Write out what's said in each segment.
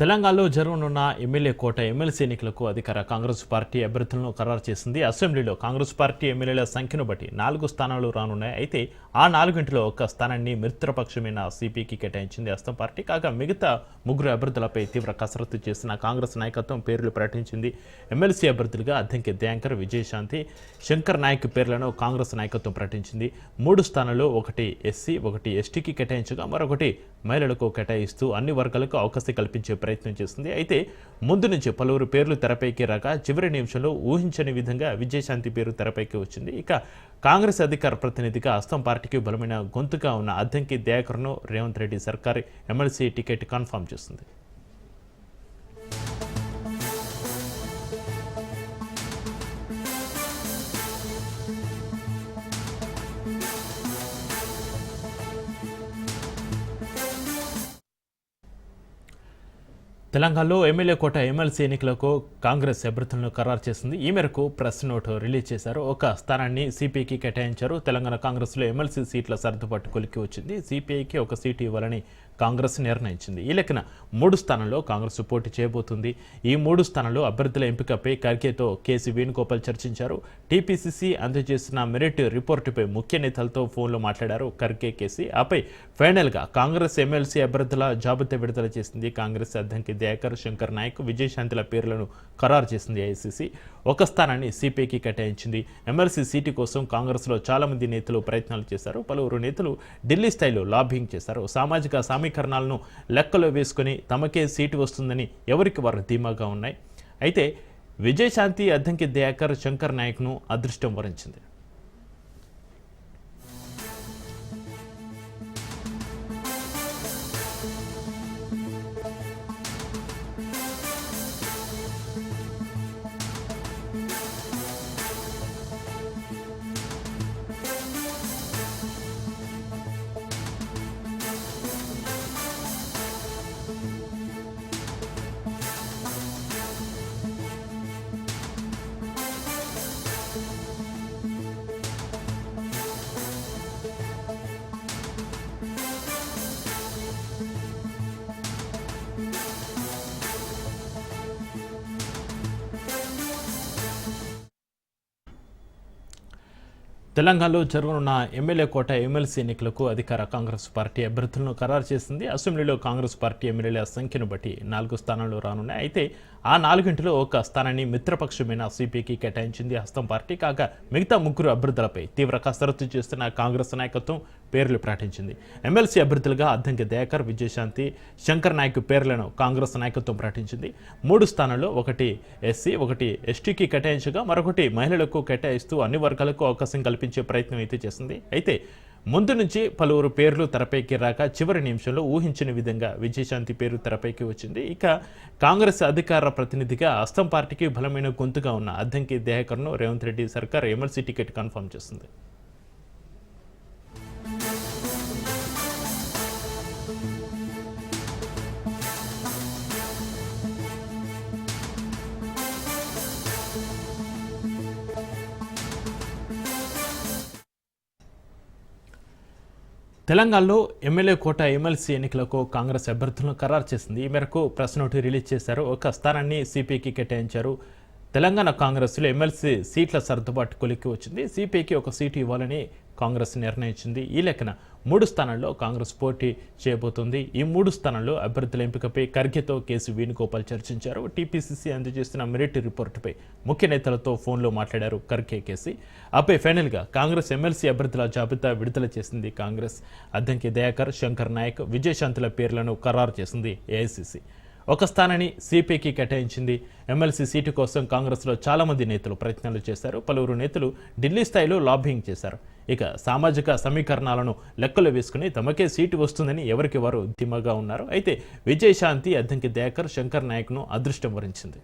తెలంగాణలో జరగనున్న ఎమ్మెల్యే కోట ఎమ్మెల్సీ ఎన్నికలకు అధికార కాంగ్రెస్ పార్టీ అభ్యర్థులను ఖరారు చేసింది. అసెంబ్లీలో కాంగ్రెస్ పార్టీ ఎమ్మెల్యేల సంఖ్యను బట్టి నాలుగు స్థానాలు రానున్నాయి. అయితే ఆ నాలుగింటిలో ఒక్క స్థానాన్ని మిత్రపక్షమైన సిపికి కేటాయించింది అస్తం పార్టీ. కాగా మిగతా ముగ్గురు అభ్యర్థులపై తీవ్ర కసరత్తు చేసిన కాంగ్రెస్ నాయకత్వం పేర్లు ప్రకటించింది. ఎమ్మెల్సీ అభ్యర్థులుగా అద్దంకి దయాంకర్ విజయశాంతి శంకర్ నాయక్ పేర్లను కాంగ్రెస్ నాయకత్వం ప్రకటించింది. మూడు స్థానాల్లో ఒకటి ఎస్సీ ఒకటి ఎస్టీకి కేటాయించగా మరొకటి మహిళలకు కేటాయిస్తూ అన్ని వర్గాలకు అవకాశం కల్పించే ప్రయత్నం చేస్తుంది. అయితే ముందు నుంచి పలువురు పేర్లు తెరపైకి రాక చివరి నిమిషంలో ఊహించని విధంగా విజయశాంతి పేరు తెరపైకి వచ్చింది. ఇక కాంగ్రెస్ అధికార ప్రతినిధిగా అస్తం పార్టీకి బలమైన గొంతుగా ఉన్న అద్దంకి దయాకర్ను రేవంత్ రెడ్డి సర్కార్ ఎమ్మెల్సీ టికెట్ కన్ఫర్మ్ చేస్తుంది తెలంగాణలో ఎమ్మెల్యే కోట ఎమ్మెల్సీ ఎన్నికలకు కాంగ్రెస్ అభ్యర్థులను ఖరారు చేసింది. ఈ మేరకు ప్రెస్ నోట్ రిలీజ్ చేశారు. ఒక స్థానాన్ని సిపిఐకి కేటాయించారు. తెలంగాణ కాంగ్రెస్లో ఎమ్మెల్సీ సీట్ల సర్దుబాటు కొలికి వచ్చింది. సిపిఐకి ఒక సీటు ఇవ్వాలని కాంగ్రెస్ నిర్ణయించింది. ఈ లెక్కన మూడు స్థానంలో కాంగ్రెస్ పోటీ చేయబోతుంది. ఈ మూడు స్థానంలో అభ్యర్థుల ఎంపికపై ఖర్గేతో కేసీ వేణుగోపాల్ చర్చించారు. టీపీసీసీ అందజేసిన మెరిట్ రిపోర్టుపై ముఖ్య నేతలతో ఫోన్లో మాట్లాడారు ఖర్గే కేసీ. ఆపై ఫైనల్గా కాంగ్రెస్ ఎమ్మెల్సీ అభ్యర్థుల జాబితా విడుదల చేసింది కాంగ్రెస్ అధ్యక్షుడు దయాకర్ శంకర్ నాయక్ విజయశాంతిల పేర్లను ఖరారు చేసింది ఐసీసీ. ఒక స్థానాన్ని సిపిఐకి కేటాయించింది. ఎమ్మెల్సీ సీటు కోసం కాంగ్రెస్లో చాలామంది నేతలు ప్రయత్నాలు చేశారు. పలువురు నేతలు ఢిల్లీ స్థాయిలో లాబింగ్ చేశారు. సామాజిక సమీకరణాలను లెక్కలో వేసుకొని తమకే సీటు వస్తుందని ఎవరికి వారు ధీమాగా ఉన్నాయి. అయితే విజయశాంతి అద్దంకి దయాకర్ శంకర్ నాయక్ను అదృష్టం వరించింది. తెలంగాణలో జరగనున్న ఎమ్మెల్యే కోట ఎమ్మెల్సీ ఎన్నికలకు అధికార కాంగ్రెస్ పార్టీ అభ్యర్థులను ఖరారు చేసింది. అసెంబ్లీలో కాంగ్రెస్ పార్టీ ఎమ్మెల్యేల సంఖ్యను బట్టి నాలుగు స్థానాలు రానున్నాయి. అయితే ఆ నాలుగింటిలో ఒక స్థానాన్ని మిత్రపక్షమైన సిపికి కేటాయించింది హస్తం పార్టీ. కాగా మిగతా ముగ్గురు అభ్యర్థులపై తీవ్ర కసరత్తు చేస్తున్న కాంగ్రెస్ నాయకత్వం పేర్లు ప్రకటించింది. ఎమ్మెల్సీ అభ్యర్థులుగా అద్దంకి దయాకర్ విజయశాంతి శంకర్ నాయక్ పేర్లను కాంగ్రెస్ నాయకత్వం ప్రకటించింది. మూడు స్థానాల్లో ఒకటి ఎస్సీ ఒకటి ఎస్టీకి కేటాయించగా మరొకటి మహిళలకు కేటాయిస్తూ అన్ని వర్గాలకు అవకాశం కల్పించే ప్రయత్నం అయితే చేసింది. అయితే ముందు నుంచి పలువురు పేర్లు తెరపైకి రాక చివరి నిమిషంలో ఊహించిన విధంగా విజయశాంతి పేరు తెరపైకి వచ్చింది. ఇక కాంగ్రెస్ అధికార ప్రతినిధిగా అస్తం పార్టీకి బలమైన గొంతుగా ఉన్న అద్దంకి దేహకర్ను రేవంత్ రెడ్డి సర్కార్ ఎమ్మెల్సీ టికెట్ కన్ఫర్మ్ చేసింది. తెలంగాణలో ఎమ్మెల్యే కోట ఎమ్మెల్సీ ఎన్నికలకు కాంగ్రెస్ అభ్యర్థులను ఖరారు చేసింది. ఈ మేరకు ప్రెస్ నోట్ రిలీజ్ చేశారు. ఒక స్థానాన్ని సిపిఐకి కేటాయించారు. తెలంగాణ కాంగ్రెస్లో ఎమ్మెల్సీ సీట్ల సర్దుబాటు కొలిక్కి వచ్చింది. సిపిఐకి ఒక సీటు ఇవ్వాలని కాంగ్రెస్ నిర్ణయించింది. ఈ లెక్కన మూడు స్థానాల్లో కాంగ్రెస్ పోటీ చేయబోతుంది. ఈ మూడు స్థానాల్లో అభ్యర్థుల ఎంపికపై ఖర్గేతో కేసు వేణుగోపాల్ చర్చించారు. టీపీసీసీ అందజేస్తున్న మెరిట్ రిపోర్టుపై ముఖ్య నేతలతో ఫోన్లో మాట్లాడారు ఖర్గే కేసీ. ఆపై ఫైనల్గా కాంగ్రెస్ ఎమ్మెల్సీ అభ్యర్థుల జాబితా విడుదల చేసింది కాంగ్రెస్. అద్దంకి దయాకర్ శంకర్ నాయక్ విజయశాంతుల పేర్లను ఖరారు చేసింది ఏఐసీసీ. ఒక స్థానాన్ని సిపికి కేటాయించింది. ఎమ్మెల్సీ సీటు కోసం కాంగ్రెస్లో చాలామంది నేతలు ప్రయత్నాలు చేశారు. పలువురు నేతలు ఢిల్లీ స్థాయిలో లాబింగ్ చేశారు. ఇక సామాజిక సమీకరణాలను లెక్కలు వేసుకుని తమకే సీటు వస్తుందని ఎవరికి వారు ధీమాగా ఉన్నారు. అయితే విజయశాంతి అద్దంకి దయాకర్ శంకర్ నాయక్ను అదృష్టం వరించింది.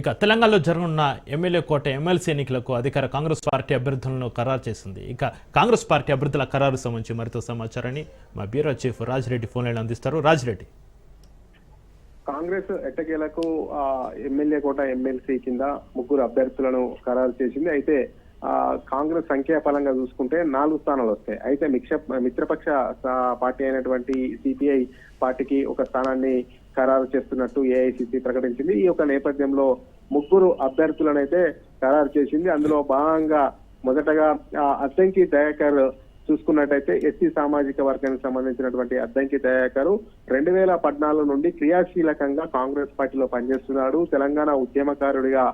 ఇక తెలంగాణలో జరగనున్న ఎమ్మెల్యే కోట ఎమ్మెల్సీ ఎన్నికలకు అధికార కాంగ్రెస్ పార్టీ అభ్యర్థులను ఖరారు చేసింది. ఇక కాంగ్రెస్ పార్టీ అభ్యర్థుల ఖరారు సంబంధించి మరింత సమాచారాన్ని మా bureau chief Raji Reddy phone line అందిస్తారు. రాజిరెడ్డి. కాంగ్రెస్ ఎట్టకేలకు ఎమ్మెల్యే కోట ఎమ్మెల్సీ కింద ముగ్గురు అభ్యర్థులను ఖరారు చేసింది. అయితే కాంగ్రెస్ సంఖ్యాపరంగా చూసుకుంటే నాలుగు స్థానాలు వస్తాయి. అయితే మిక్ష మిత్రపక్ష పార్టీ అయినటువంటి సిపిఐ పార్టీకి ఒక స్థానాన్ని ఖరారు చేస్తున్నట్టు ఏఐసిసి ప్రకటించింది. ఈ యొక్క నేపథ్యంలో ముగ్గురు అభ్యర్థులనైతే ఖరారు చేసింది. అందులో భాగంగా మొదటగా ఆ, అద్దంకి దయాకర్ చూసుకున్నట్టయితే ఎస్సీ సామాజిక వర్గానికి సంబంధించినటువంటి అద్దంకి దయాకరు రెండు వేల పద్నాలుగు నుండి క్రియాశీలకంగా కాంగ్రెస్ పార్టీలో పనిచేస్తున్నాడు. తెలంగాణ ఉద్యమకారుడిగా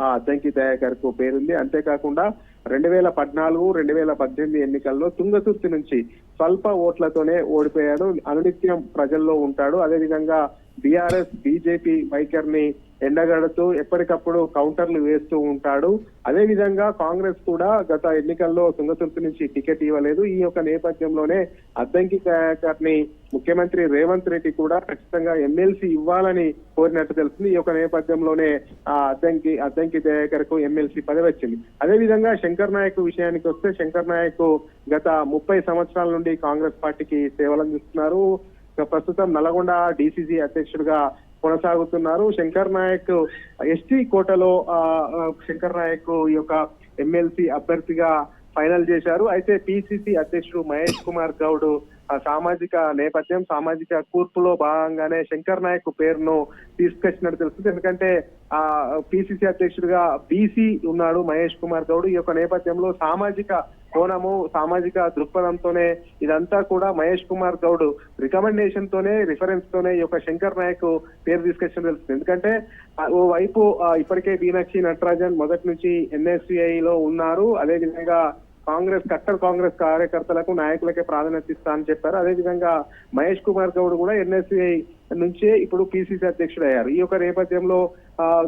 ఆ అద్దంకి దయాకర్కు పేరుంది. అంతేకాకుండా రెండు వేల పద్నాలుగు రెండు వేల పద్దెనిమిది ఎన్నికల్లో తుంగతుర్తి నుంచి స్వల్ప ఓట్లతోనే ఓడిపోయాడు. అనునిత్యం ప్రజల్లో ఉంటాడు. అదేవిధంగా బీఆర్ఎస్ బీజేపీ వైఖరిని ఎండగడుతూ ఎప్పటికప్పుడు కౌంటర్లు వేస్తూ ఉంటాడు. అదే విధంగా కాంగ్రెస్ కూడా గత ఎన్నికల్లో తుంగతుర్తి నుంచి టికెట్ ఇవ్వలేదు. ఈ యొక్క నేపథ్యంలోనే అద్దంకి దయాకర్ని ముఖ్యమంత్రి రేవంత్ రెడ్డి కూడా ఖచ్చితంగా ఎమ్మెల్సీ ఇవ్వాలని కోరినట్టు తెలిసింది ఈ యొక్క నేపథ్యంలోనే ఆ అద్దంకి అద్దంకి దయాకర్కు ఎమ్మెల్సీ పదవి వచ్చింది. అదే విధంగా శంకర్ నాయక్ విషయానికి వస్తే శంకర్ నాయక్ గత ముప్పై సంవత్సరాల నుండి కాంగ్రెస్ పార్టీకి సేవలు అందిస్తున్నారు ప్రస్తుతం నల్గొండ డిసిసి అధ్యక్షుడిగా కొనసాగుతున్నారు. శంకర్ నాయక్ ఎస్టీ కోటలో ఆ, శంకర్ నాయక్ ఈ యొక్క ఎమ్మెల్సీ అభ్యర్థిగా ఫైనల్ చేశారు. అయితే పిసిసి అధ్యక్షుడు మహేష్ కుమార్ గౌడ్ ఆ సామాజిక నేపథ్యం సామాజిక కూర్పులో భాగంగానే శంకర్ నాయక్ పేరును తీసుకొచ్చినట్టు తెలుస్తుంది. ఎందుకంటే ఆ పిసిసి అధ్యక్షుడిగా బీసీ ఉన్నాడు మహేష్ కుమార్ గౌడ్. ఈ యొక్క నేపథ్యంలో సామాజిక కోణము సామాజిక దృక్పథంతోనే ఇదంతా కూడా మహేష్ కుమార్ గౌడ్ రికమెండేషన్ తోనే రిఫరెన్స్ తోనే ఈ యొక్క శంకర్ నాయక్ పేరు తీసుకొచ్చిన తెలుస్తుంది. ఎందుకంటే ఓవైపు ఓ వైపు ఆ, ఇప్పటికే మీనాక్షి నటరాజన్ మొదటి నుంచి ఎన్ఎస్సిఐ లో ఉన్నారు. అదేవిధంగా కాంగ్రెస్ కట్టర్ కాంగ్రెస్ కార్యకర్తలకు నాయకులకే ప్రాధాన్యత ఇస్తా అని చెప్పారు. అదే విధంగా మహేష్ కుమార్ గౌడ్ కూడా ఎన్ఎస్సిఐ నుంచే ఇప్పుడు పిసిసి అధ్యక్షుడు అయ్యారు ఈ యొక్క నేపథ్యంలో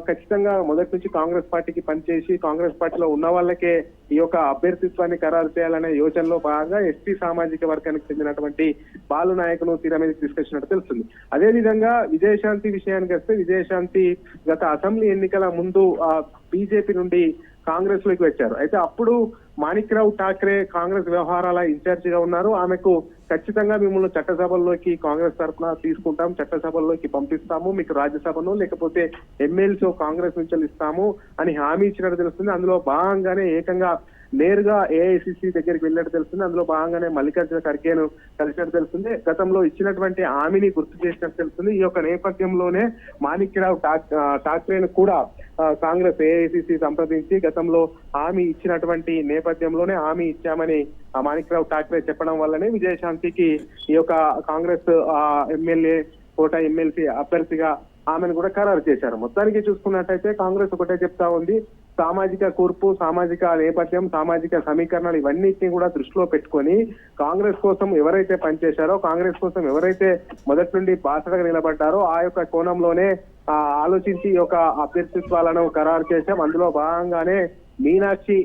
ఖచ్చితంగా మొదటి నుంచి కాంగ్రెస్ పార్టీకి పనిచేసి కాంగ్రెస్ పార్టీలో ఉన్న వాళ్ళకే ఈ యొక్క అభ్యర్థిత్వాన్ని ఖరారు చేయాలనే యోచనలో భాగంగా ఎస్టీ సామాజిక వర్గానికి చెందినటువంటి బాలు నాయకును తీర మీదకి తీసుకొచ్చినట్టు తెలుస్తుంది. అదే విధంగా విజయశాంతి విషయానికి వస్తే విజయశాంతి గత అసెంబ్లీ ఎన్నికల ముందు బీజేపీ నుండి కాంగ్రెస్లోకి వచ్చారు. అయితే అప్పుడు మాణిక్రావు ఠాక్రే కాంగ్రెస్ వ్యవహారాల ఇన్ఛార్జ్గా ఉన్నారు. ఆమెకు ఖచ్చితంగా మిమ్మల్ని చట్టసభల్లోకి కాంగ్రెస్ తరఫున తీసుకుంటాం చట్టసభల్లోకి పంపిస్తాము మీకు రాజ్యసభను లేకపోతే ఎమ్మెల్సీ కాంగ్రెస్ నుంచి ఇస్తాము అని హామీ ఇచ్చినట్టు తెలుస్తుంది. అందులో భాగంగానే ఏకంగా నేరుగా ఏఐసిసి దగ్గరికి వెళ్ళినట్టు తెలుస్తుంది. అందులో భాగంగానే మల్లికార్జున ఖర్గేను కలిసినట్టు తెలుస్తుంది. గతంలో ఇచ్చినటువంటి హామీని గుర్తు చేసినట్టు తెలుస్తుంది. ఈ యొక్క నేపథ్యంలోనే మాణిక్యరావు ఠాక్రేను కూడా కాంగ్రెస్ ఏఐసిసి సంప్రదించి గతంలో హామీ ఇచ్చినటువంటి నేపథ్యంలోనే హామీ ఇచ్చామని ఆ ఠాక్రే చెప్పడం వల్లనే విజయశాంతికి ఈ యొక్క కాంగ్రెస్ ఎమ్మెల్యే కోట ఎమ్మెల్సీ అభ్యర్థిగా ఆమెను కూడా ఖరారు చేశారు. మొత్తానికి చూసుకున్నట్టయితే కాంగ్రెస్ ఒకటే చెప్తా ఉంది. సామాజిక కూర్పు సామాజిక నేపథ్యం సామాజిక సమీకరణలు ఇవన్నిటిని కూడా దృష్టిలో పెట్టుకొని కాంగ్రెస్ కోసం ఎవరైతే పనిచేశారో కాంగ్రెస్ కోసం ఎవరైతే మొదటి నుండి బాసటగా నిలబడ్డారో ఆ యొక్క కోణంలోనే ఆలోచించి ఈ యొక్క అభ్యర్థిత్వాలను ఖరారు చేశాం. అందులో భాగంగానే మీనాక్షి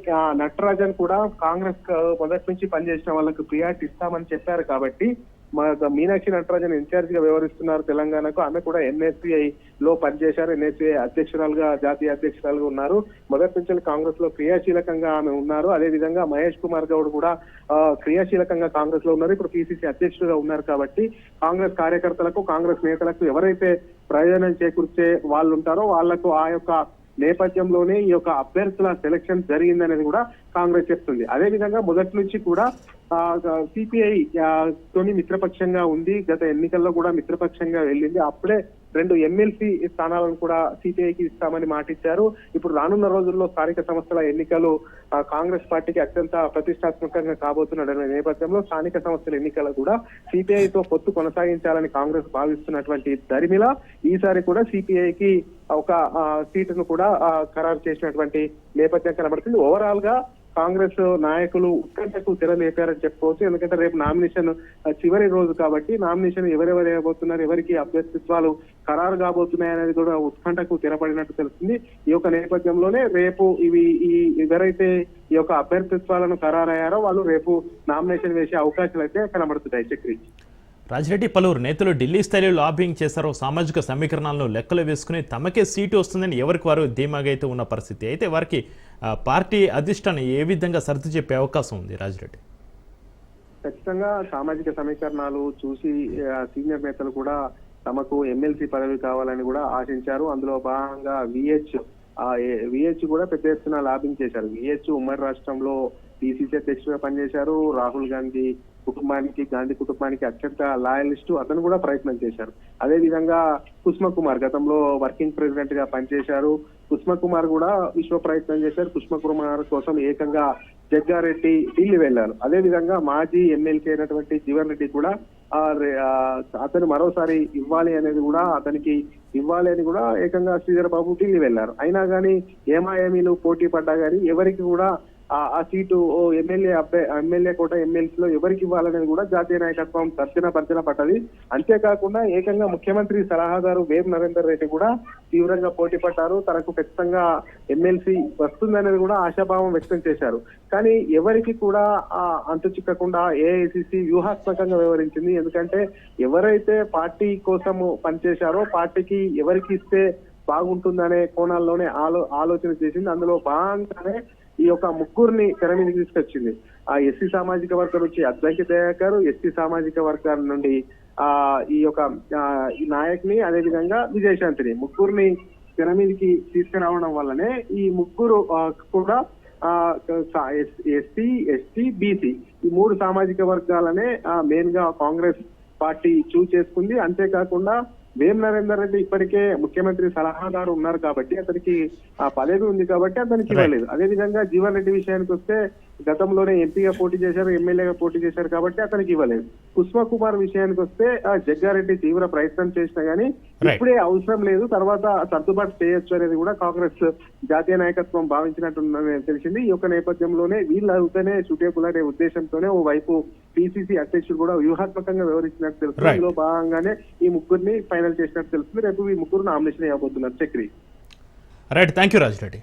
నటరాజన్ కూడా కాంగ్రెస్ మొదటి నుంచి పనిచేసిన వాళ్ళకు ప్రియారిటీ ఇస్తామని చెప్పారు కాబట్టి మా మీనాక్షి నటరాజన్ ఇన్ఛార్జ్గా వ్యవహరిస్తున్నారు తెలంగాణకు. ఆమె కూడా ఎన్ఎస్సిఐ లో పనిచేశారు. ఎన్ఎస్సిఐ అధ్యక్షురాలుగా జాతీయ అధ్యక్షురాలుగా ఉన్నారు. మొదటి నుంచి కాంగ్రెస్లో క్రియాశీలకంగా ఆమె ఉన్నారు. అదే విధంగా మహేష్ కుమార్ గౌడ్ కూడా క్రియాశీలకంగా కాంగ్రెస్లో ఉన్నారు. ఇప్పుడు పిసిసి అధ్యక్షుడుగా ఉన్నారు కాబట్టి కాంగ్రెస్ కార్యకర్తలకు కాంగ్రెస్ నేతలకు ఎవరైతే ప్రయోజనం చేకూర్చే వాళ్ళు ఉంటారో వాళ్ళకు ఆ యొక్క నేపథ్యంలోనే ఈ యొక్క అభ్యర్థుల సెలక్షన్ జరిగిందనేది కూడా కాంగ్రెస్ చెప్తుంది. అదే విధంగా మొదటి నుంచి కూడా సిపిఐ తోని మిత్రపక్షంగా ఉంది. గత ఎన్నికల్లో కూడా మిత్రపక్షంగా వెళ్ళింది. అప్పుడే రెండు ఎమ్మెల్సీ స్థానాలను కూడా సిపిఐకి ఇస్తామని మాటిచ్చారు. ఇప్పుడు రానున్న రోజుల్లో స్థానిక సంస్థల ఎన్నికలు కాంగ్రెస్ పార్టీకి అత్యంత ప్రతిష్టాత్మకంగా కాబోతున్న నేపథ్యంలో స్థానిక సంస్థల ఎన్నికలు కూడా సిపిఐతో పొత్తు కొనసాగించాలని కాంగ్రెస్ భావిస్తున్నటువంటి దరిమిల ఈసారి కూడా సిపిఐకి ఒక ఆ, సీటును కూడా ఖరారు చేసినటువంటి నేపథ్యం కనబడుతుంది. ఓవరాల్గా కాంగ్రెస్ నాయకులు ఉత్కంఠకు తెరలేపారని చెప్పుకోవచ్చు. ఎందుకంటే రేపు నామినేషన్ చివరి రోజు కాబట్టి నామినేషన్ ఎవరెవరు వేయబోతున్నారు ఎవరికి అభ్యర్థిత్వాలు ఖరారు కాబోతున్నాయి అనేది కూడా ఉత్కంఠకు తెరపడినట్టు తెలుస్తుంది. ఈ యొక్క నేపథ్యంలోనే రేపు ఇవి ఈ ఎవరైతే ఈ యొక్క అభ్యర్థిత్వాలను ఖరారయ్యారో వాళ్ళు రేపు నామినేషన్ వేసే అవకాశాలు అయితే కనబడుతున్నాయి చక్రి. రాజిరెడ్డి పలువురు నేతలు ఢిల్లీ స్థాయిలో లాబింగ్ చేశారో. సామాజిక సమీకరణాలను లెక్కలు వేసుకుని తమకే సీటు వస్తుందని ఎవరికి వారు ధీమాగా అయితే ఉన్న పరిస్థితి. అయితే వారికి పార్టీ అధిష్టానం ఏ విధంగా సర్ది చెప్పే అవకాశం ఉంది రాజిరెడ్డి? ఖచ్చితంగా సామాజిక సమీకరణాలు చూసి సీనియర్ నేతలు కూడా తమకు ఎమ్మెల్సీ పదవి కావాలని కూడా ఆశించారు. అందులో భాగంగా విహెచ్ విహెచ్ కూడా పెద్ద ఎత్తున లాభించేశారు చేశారు. విహెచ్ ఉమ్మడి రాష్ట్రంలో పిసిసి అధ్యక్షుడిగా పనిచేశారు. రాహుల్ గాంధీ కుటుంబానికి గాంధీ కుటుంబానికి అత్యంత లాయలిస్టు. అతను కూడా ప్రయత్నం చేశారు. అదే విధంగా కుస్మ కుమార్ గతంలో వర్కింగ్ ప్రెసిడెంట్గా పనిచేశారు. కుస్మ కుమార్ కూడా విశ్వ ప్రయత్నం చేశారు. కుస్మ కుమార్ కోసం ఏకంగా జగ్గారెడ్డి ఢిల్లీ వెళ్ళారు అదే విధంగా మాజీ ఎమ్మెల్సీ అయినటువంటి జీవన్ రెడ్డి కూడా అతను మరోసారి ఇవ్వాలి అనేది కూడా అతనికి ఇవ్వాలి అని కూడా ఏకంగా శ్రీధర్ బాబు ఢిల్లీ వెళ్ళారు అయినా కానీ ఏమాఏమీలు పోటీ పడ్డా కానీ ఎవరికి కూడా ఆ ఆ సీటు ఓ ఎమ్మెల్యే అబ్బాయి ఎమ్మెల్యే కోట ఎమ్మెల్సీలో ఎవరికి ఇవ్వాలనేది కూడా జాతీయ నాయకత్వం తర్జన భర్జన పడ్డది. అంతేకాకుండా ఏకంగా ముఖ్యమంత్రి సలహాదారు వేవ్ నరేందర్ రెడ్డి కూడా తీవ్రంగా పోటీ పడ్డారు. తనకు ఖచ్చితంగా ఎమ్మెల్సీ వస్తుందనేది కూడా ఆశాభావం వ్యక్తం చేశారు. కానీ ఎవరికి కూడా ఆ అంతు చిక్కకుండా ఏఐసిసి వ్యూహాత్మకంగా వ్యవహరించింది. ఎందుకంటే ఎవరైతే పార్టీ కోసము పనిచేశారో పార్టీకి ఎవరికి ఇస్తే బాగుంటుందనే కోణాల్లోనే ఆలో ఆలోచన చేసింది. అందులో భాగంగానే ఈ యొక్క ముగ్గురిని తెర మీద తీసుకొచ్చింది. ఆ ఎస్సీ సామాజిక వర్గం నుంచి అద్దంకి దయాకర్ ఎస్సీ సామాజిక వర్గం నుండి ఆ ఈ యొక్క ఈ నాయక్ని అదే విధంగా విజయశాంతిని. ముగ్గురిని తెర మీదకి తీసుకురావడం వల్లనే ఈ ముగ్గురు ఆ, కూడా ఎస్సీ ఎస్టీ బీసీ ఈ మూడు సామాజిక వర్గాలనే మెయిన్గా కాంగ్రెస్ పార్టీ చూస్ చేసుకుంది. అంతేకాకుండా వేం నరేందర్ రెడ్డి ఇప్పటికే ముఖ్యమంత్రి సలహాదారు ఉన్నారు కాబట్టి అతనికి ఆ పదవి ఉంది కాబట్టి అతనికి ఇవ్వలేదు. అదే విధంగా జీవన్ రెడ్డి విషయానికి వస్తే గతంలోనే ఎంపీగా పోటీ చేశారు ఎమ్మెల్యేగా పోటీ చేశారు కాబట్టి అతనికి ఇవ్వలేదు. కుస్మ కుమార్ విషయానికి వస్తే ఆ జగ్గారెడ్డి తీవ్ర ప్రయత్నం చేసినా గానీ. ఇప్పుడే అవసరం లేదు. తర్వాత సర్దుబాటు చేయొచ్చు అనేది కూడా కాంగ్రెస్ జాతీయ నాయకత్వం భావించినట్టు తెలిసింది. ఈ యొక్క నేపథ్యంలోనే వీళ్ళు అవుతేనే సూటేబుల్ అనే ఉద్దేశంతోనే ఓ వైపు పిసిసి అధ్యక్షుడు కూడా వ్యూహాత్మకంగా వ్యవహరించినట్టు తెలుస్తుంది. ఇందులో భాగంగానే ఈ ముగ్గురిని ఫైనల్ చేసినట్టు తెలుస్తుంది. రేపు ఈ ముగ్గురు నామినేషన్ ఇవ్వబోతున్నారు Chakri. Right thank you Raji Reddy